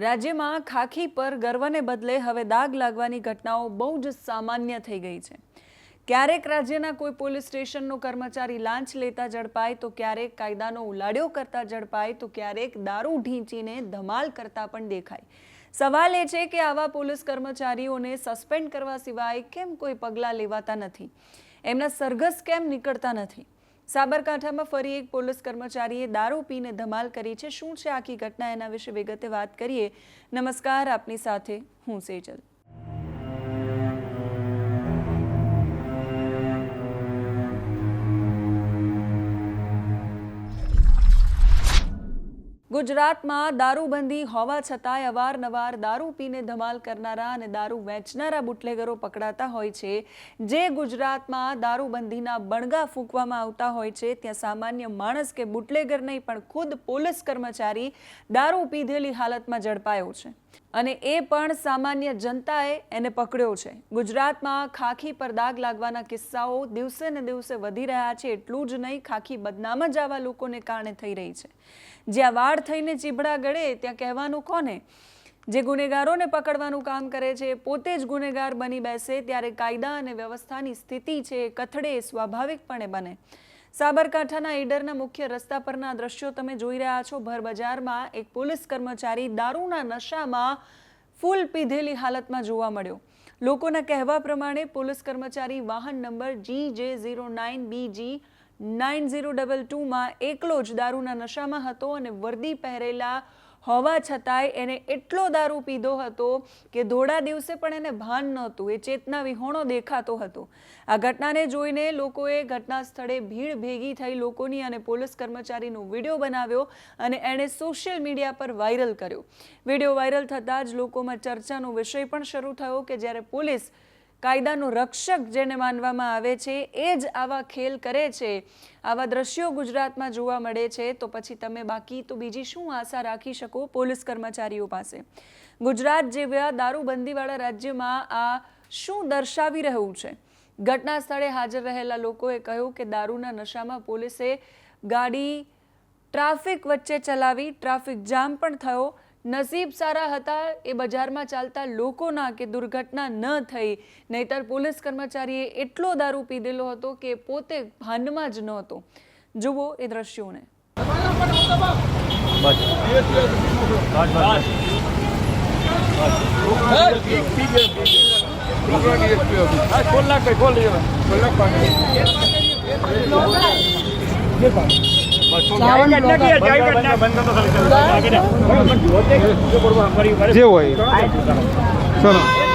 રાજ્યમાં ખાખી પર ગર્વને બદલે હવે દાગ લાગવાની ઘટનાઓ બહુ જ સામાન્ય થઈ ગઈ છે. ક્યારેક રાજ્યના કોઈ પોલીસ સ્ટેશનનો કર્મચારી લાંચ લેતા ઝડપાય તો ક્યારેક કાયદાનો ઉલાડ્યો કરતા ઝડપાય તો ક્યારેક દારૂ ઢીંચીને ધમાલ કરતા પણ દેખાય. સવાલ એ છે કે આવા પોલીસ કર્મચારીઓને સસ્પેન્ડ કરવા સિવાય કેમ કોઈ પગલાં લેવાતા નથી? એમના સરઘસ કેમ નીકળતા નથી? સાબરકાંઠામાં ફરી એક પોલીસ કર્મચારીએ દારૂ પીને ધમાલ કરી છે. શું છે આખી ઘટના? એના વિશે વિગતે વાત કરીએ. નમસ્કાર, આપની સાથે હું સેજલ. ગુજરાતમાં દારૂબંધી હોવા છતાંય અવારનવાર દારૂ પીને ધમાલ કરનારા અને દારૂ વેચનારા બુટલેગરો પકડાતા હોય છે. જે ગુજરાતમાં દારૂબંધીના બણગા ફૂંકવામાં આવતા હોય છે, ત્યાં સામાન્ય માણસ કે બુટલેગર નહીં, પણ ખુદ પોલીસ કર્મચારી દારૂ પીધેલી હાલતમાં ઝડપાયો છે. અને એ પણ સામાન્ય જનતાએ એને પકડ્યો છે. ગુજરાતમાં ખાખી પર દાગ લાગવાના કિસ્સાઓ દિવસે ને દિવસે વધી રહ્યા છે. એટલું જ નહીં, ખાખી બદનામ જ આવા લોકોને કારણે થઈ રહી છે. જ્યાં વાળ થઈને ચીબડા ગળે, ત્યાં કહેવાનું કોને? જે ગુનેગારોને પકડવાનું કામ કરે છે પોતે જ ગુનેગાર બની બેસે, ત્યારે કાયદા અને વ્યવસ્થાની સ્થિતિ છે કથડે સ્વાભાવિકપણે બને. સાબરકાંઠાના ઈડરના મુખ્ય રસ્તા પરના દ્રશ્યો તમે જોઈ રહ્યા છો. ભરબજારમાં એક પોલીસ કર્મચારી દારૂના નશામાં ફૂલ પીધેલી હાલતમાં જોવા મળ્યો. લોકોના કહેવા પ્રમાણે પોલીસ કર્મચારી વાહન number G J zero nine બીજી નાઇન ઝીરો ડબલ ટુમાં એકલો જ દારૂના નશામાં હતો અને વર્દી પહેરેલા હોવા છતાંય એને એટલો દારૂ પીધો હતો કે ધોળા દિવસે પણ એને ભાન નહોતું, એ ચેતના વિહોણો દેખાતો હતો. આ ઘટનાને જોઈને લોકોએ ઘટના સ્થળે ભીડ ભેગી થઈ લોકોની અને પોલીસ કર્મચારીનો વીડિયો બનાવ્યો અને એણે સોશિયલ મીડિયા પર વાયરલ કર્યો. વીડિયો વાયરલ થતાં જ લોકોમાં ચર્ચાનો વિષય પણ શરૂ થયો કે જ્યારે પોલીસ કાયદાનો રક્ષક જેને માનવામાં આવે છે, એ જ આવા ખેલ કરે છે, આવા દ્રશ્યો ગુજરાતમાં જોવા મળે છે. તો પછી તમે બાકી તો બીજી શું આશા રાખી શકો પોલીસ કર્મચારીઓ પાસે? ગુજરાત જેવા દારૂબંધીવાળા રાજ્યમાં આ શું દર્શાવી રહ્યું છે? ઘટના સ્થળે હાજર રહેલા લોકોએ કહ્યું કે દારૂના નશામાં પોલીસે ગાડી ટ્રાફિક વચ્ચે ચલાવી, ટ્રાફિક જામ પણ થયો. નસીબ સારા હતા, એ બજારમાં ચાલતા લોકોના કે દુર્ઘટના ન થઈ. નહીતર પોલીસ કર્મચારીએ એટલો દારૂ પીધેલો હતો કે પોતે ભાનમાં જ નહોતો જુઓ એ દ્રશ્યોને. ખોલ નાખ ખોલ જે હોય. ચલો.